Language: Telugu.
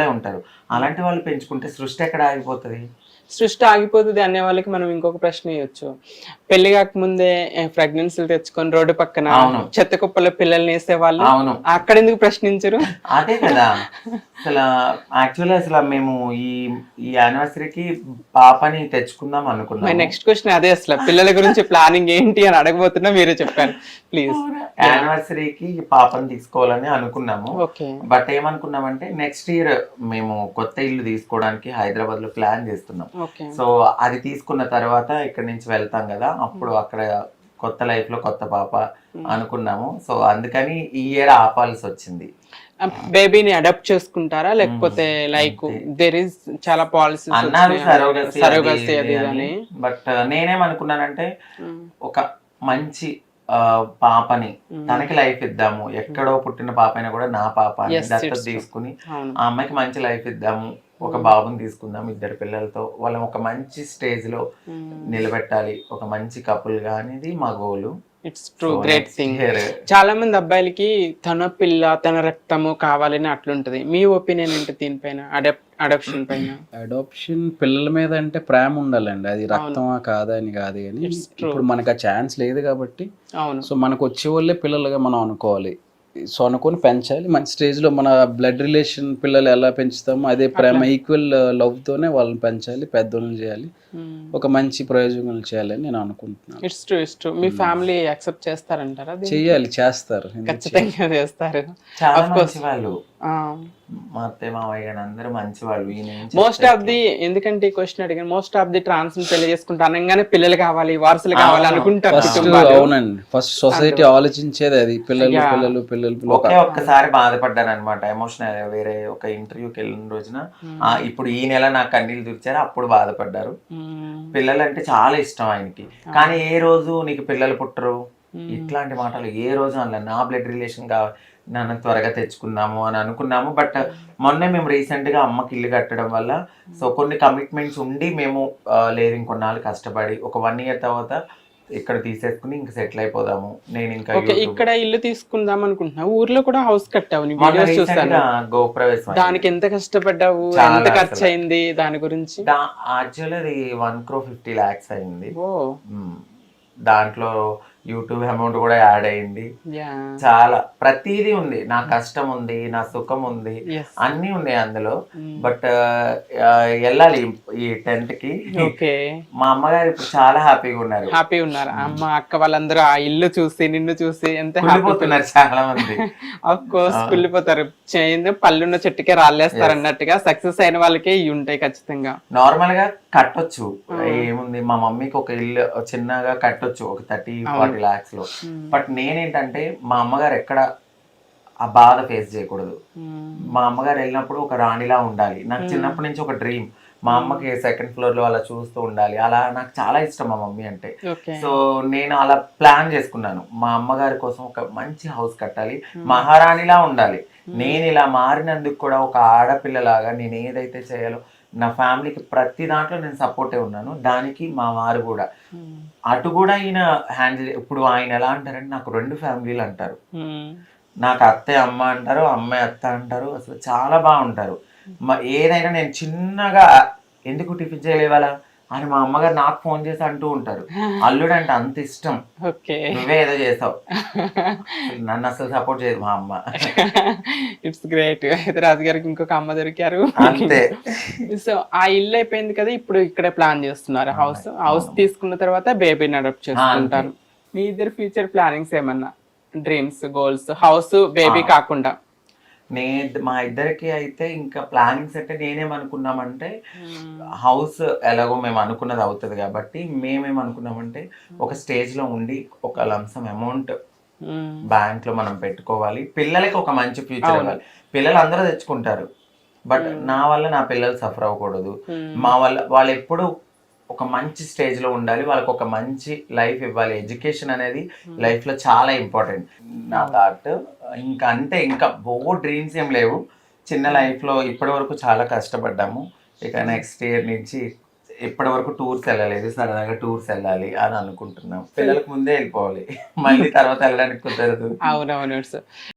వాళ్ళే ఉంటారు. అలాంటి వాళ్ళు పెంచుకుంటే సృష్టి ఎక్కడ ఆగిపోతుంది? సృష్టి ఆగిపోతుంది అనే వాళ్ళకి మనం ఇంకొక ప్రశ్న ఇవ్వచ్చు పెళ్ళి కాకముందే ప్రెగ్నెన్సీలు తెచ్చుకొని రోడ్డు పక్కన. చెత్త కుప్పలో పిల్లల్ని వేసే వాళ్ళు అక్కడ ఎందుకు ప్రశ్నించరు? అదే కదా. అసలు యాక్చువల్లీ అసలు మేము ఈ ఈ యానివర్సరీకి పాపని తెచ్చుకుందాం అనుకున్నాం నెక్స్ట్ క్వశ్చన్ అదే అసలు. పిల్లల గురించి ప్లానింగ్ ఏంటి అని అడగబోతున్నా మీరే చెప్పారు ప్లీజ్ యానివర్సరీకి పాపని తీసుకోవాలని అనుకున్నాము. బట్ ఏమనుకున్నామంటే నెక్స్ట్ ఇయర్ మేము కొత్త ఇల్లు తీసుకోవడానికి హైదరాబాద్లో ప్లాన్ చేస్తున్నాం. సో అది తీసుకున్న తర్వాత ఇక్కడ నుంచి వెళ్తాం కదా అప్పుడు అక్కడ కొత్త లైఫ్లో కొత్త పాప అనుకున్నాము. సో అందుకని ఈ ఇయర్ ఆపాల్సి వచ్చింది. బేబీని అడాప్ట్ చేసుకుంటారా? లేకపోతే లైక్ దేర్ ఇస్ చాలా పాలసీస్ అన్నారు సరోగసి సరోగసి అది ఇది అని. బట్ నేనేమనుకున్నానంటే ఒక మంచి పాపని తనకి లైఫ్ ఇద్దాము. ఎక్కడో పుట్టిన పాప అయినా కూడా నా పాప దత్తత. తీసుకుని ఆ అమ్మాయికి మంచి లైఫ్ ఇద్దాము. ఒక బాబుని తీసుకుందాం ఇద్దరు పిల్లలతో. వాళ్ళని ఒక మంచి స్టేజ్లో నిలబెట్టాలి. ఒక మంచి కపుల్గా అనేది మా goal it's true great thing చాలా మంది అబ్బాయిలకి తన పిల్ల తన రక్తము కావాలని అట్లుంటది. మీ ఒపీనియన్ ఏంటి దీనిపైన? అడాప్ అడాప్షన్ పైన. అడాప్షన్ పిల్లల మీద అంటే ప్రేమ ఉండాలండి. అది రక్తమా కాదా అని కాదు కానీ ఇప్పుడు మనకు ఆ ఛాన్స్ లేదు కాబట్టి అవును. సో మనకు వచ్చే వాళ్ళే పిల్లలుగా మనం అనుకోవాలి. సో అనుకొని పెంచాలి. మంచి స్టేజ్లో మన బ్లడ్ రిలేషన్ పిల్లలు ఎలా పెంచుతామో అదే ప్రేమ ఈక్వల్ లవ్తోనే వాళ్ళని పెంచాలి పెద్దోళ్ళని చేయాలి. ఒక మంచి ప్రయోజనాలు చేయాలని నేను అనుకుంటున్నాను. It's true it's true. Me family accept చేస్తారంటారా? చేయాలి చేస్తారు. ఖచ్చితంగా చేస్తారు. వాళ్ళు. మా అత్తయ్య మావయ్య గారు అందరూ మంచి వాళ్ళు మోస్ట్ ఆఫ్ ది ఎందుకంటే ఈ క్వశ్చన్ అడిగాను మోస్ట్ ఆఫ్ ది ట్రాన్స్ పెళ్ళి చేసుకుంటా అనగానే పిల్లలు కావాలి వారసులు కావాలి అనుకుంటారు అవునండి. ఫస్ట్ సొసైటీ ఆలోచించేది అది. పిల్లలు. పిల్లలు పిల్లలు ఒకే ఒక్కసారి బాధపడ్డాను అనమాట ఎమోషనల్ వేరే ఒక ఇంటర్వ్యూకి వెళ్ళిన రోజున ఆ, ఇప్పుడు ఈ నెల నాకు కన్నీళ్ళు తుడిచారు అప్పుడు బాధపడ్డారు. మ్మ్. పిల్లలు అంటే చాలా ఇష్టం ఆయనకి. కానీ ఏ రోజు నీకు పిల్లలు పుట్టరు? ఇట్లాంటి మాటలు ఏ రోజు అనలే నా బ్లడ్ రిలేషన్ కావాలి నన్ను త్వరగా తెచ్చుకుందాము అని అనుకున్నాము. బట్ మొన్నే మేము రీసెంట్గా అమ్మకి ఇల్లు కట్టడం వల్ల సో కొన్ని కమిట్మెంట్స్ ఉండి మేము లేదు ఇంకొన్నాళ్ళు కష్టపడి ఒక వన్ ఇయర్ తర్వాత ఇక్కడ తీసేసుకుని ఇంకా సెటిల్ అయిపోదాము. నేను ఇంకా ఇక్కడ ఇల్లు తీసుకుందాం అనుకుంటున్నా ఊర్లో కూడా హౌస్ కట్టావు నీ మొన్న వీడియోస్ recent చూస్తాను గా గృహప్రవేశం అయింది. దానికి ఎంత కష్టపడ్డావు? ఎంత ఖర్చు. అయింది దాని గురించి? యాక్చువల్లీ అది వన్ క్రో ఫిఫ్టీ ల్యాక్స్ అయింది. దాంట్లో యూట్యూబ్ అమౌంట్ కూడా యాడ్ అయింది. చాలా ప్రతిదీ ఉంది. నా కష్టం ఉంది నా సుఖం ఉంది. అన్నీ ఉన్నాయి అందులో. బట్ వెళ్ళాలి. ఈ టెంట్కి. ఓకే. మా అమ్మగారు ఇప్పుడు చాలా హ్యాపీగా ఉన్నారు. హ్యాపీ ఉన్నారు. అమ్మ అక్క వాళ్ళందరూ ఆ ఇల్లు చూసి నిన్ను చూసి ఎంత హ్యాపీ చాలా మంది. Of course కుళ్ళిపోతారు. పళ్ళున్న చెట్టుకే రాళ్ళేస్తారు అన్నట్టుగా సక్సెస్ అయిన వాళ్ళకే ఇవి ఉంటాయి ఖచ్చితంగా. నార్మల్గా కట్టొచ్చు. ఏముంది మా మమ్మీకి ఒక ఇల్లు చిన్నగా కట్టొచ్చు ఒక థర్టీ ఫార్టీ లాక్స్లో. బట్ నేనేంటంటే మా అమ్మగారు ఎక్కడ ఆ బాధ ఫేస్ చేయకూడదు. మ్మ్. మా అమ్మగారు వెళ్ళినప్పుడు ఒక రాణిలా ఉండాలి. నాకు చిన్నప్పటి నుంచి ఒక డ్రీమ్ మా అమ్మకి సెకండ్ ఫ్లోర్లో అలా చూస్తూ ఉండాలి. అలా నాకు చాలా ఇష్టం మా మమ్మీ అంటే. సో నేను అలా ప్లాన్ చేసుకున్నాను. మా అమ్మగారి కోసం ఒక మంచి హౌస్ కట్టాలి. మహారాణిలా ఉండాలి. నేను ఇలా మారినందుకు కూడా ఒక ఆడపిల్లలాగా నేను ఏదైతే చేయాలో నా ఫ్యామిలీకి ప్రతి దాంట్లో నేను సపోర్టే ఉన్నాను. దానికి మా వారు కూడా. అటు కూడా ఈయన హ్యాండిల్ ఇప్పుడు ఆయన ఎలా అంటారంటే నాకు రెండు ఫ్యామిలీలు అంటారు. నాకు అత్తయ్య అమ్మ అంటారు అమ్మాయి అత్త అంటారు. అసలు చాలా బాగుంటారు. మ- ఏదైనా నేను చిన్నగా ఎందుకు టిఫిన్ చేయలేవాలా అని మా అమ్మగారు నాకు ఫోన్ చేసి అంటూ ఉంటారు. అల్లుడు అంటే అంత ఇష్టం. ఓకే. నువ్వే ఏదో చేసావు అసలు నన్ను అసలు సపోర్ట్ చేయదు మా అమ్మ. ఇట్స్ గ్రేట్ అయితే రాజు గారికి ఇంకొక అమ్మ దొరికారు. అంతే. సో ఆ ఇల్లు అయిపోయింది కదా ఇప్పుడు ఇక్కడే ప్లాన్ చేస్తున్నారు. హౌస్ హౌస్ తీసుకున్న తర్వాత బేబీని అడాప్ట్ చేసుకుంటారు. మీ ఇద్దరు ఫ్యూచర్ ప్లానింగ్స్ ఏమన్నా? డ్రీమ్స్ గోల్స్ హౌస్ బేబీ కాకుండా. నే మా ఇద్దరికి అయితే ఇంకా ప్లానింగ్స్ అంటే నేనేమనుకున్నామంటే హౌస్ ఎలాగో మేము అనుకున్నది అవుతుంది కాబట్టి మేమేమనుకున్నామంటే ఒక స్టేజ్లో ఉండి ఒక లంసం అమౌంట్. బ్యాంక్లో మనం పెట్టుకోవాలి. పిల్లలకి ఒక మంచి ఫ్యూచర్ ఇవ్వాలి. పిల్లలు అందరూ తెచ్చుకుంటారు. బట్ నా వల్ల నా పిల్లలు సఫర్ అవ్వకూడదు. మా వల్ల వాళ్ళు ఎప్పుడు ఒక మంచి స్టేజ్లో ఉండాలి. వాళ్ళకి ఒక మంచి లైఫ్ ఇవ్వాలి. ఎడ్యుకేషన్ అనేది లైఫ్లో చాలా ఇంపార్టెంట్. నా థాట్ ఇంకా అంటే ఇంకా బో డ్రీమ్స్ ఏం లేవు. చిన్న లైఫ్లో ఇప్పటి వరకు చాలా కష్టపడ్డాము. ఇక నెక్స్ట్ ఇయర్ నుంచి ఇప్పటి వరకు టూర్స్ వెళ్ళలేదు. సరదాగా టూర్స్ వెళ్ళాలి అని అనుకుంటున్నాం. పిల్లలకు ముందే వెళ్ళిపోవాలి. మళ్ళీ తర్వాత వెళ్ళడానికి కుదరదు. అవునవును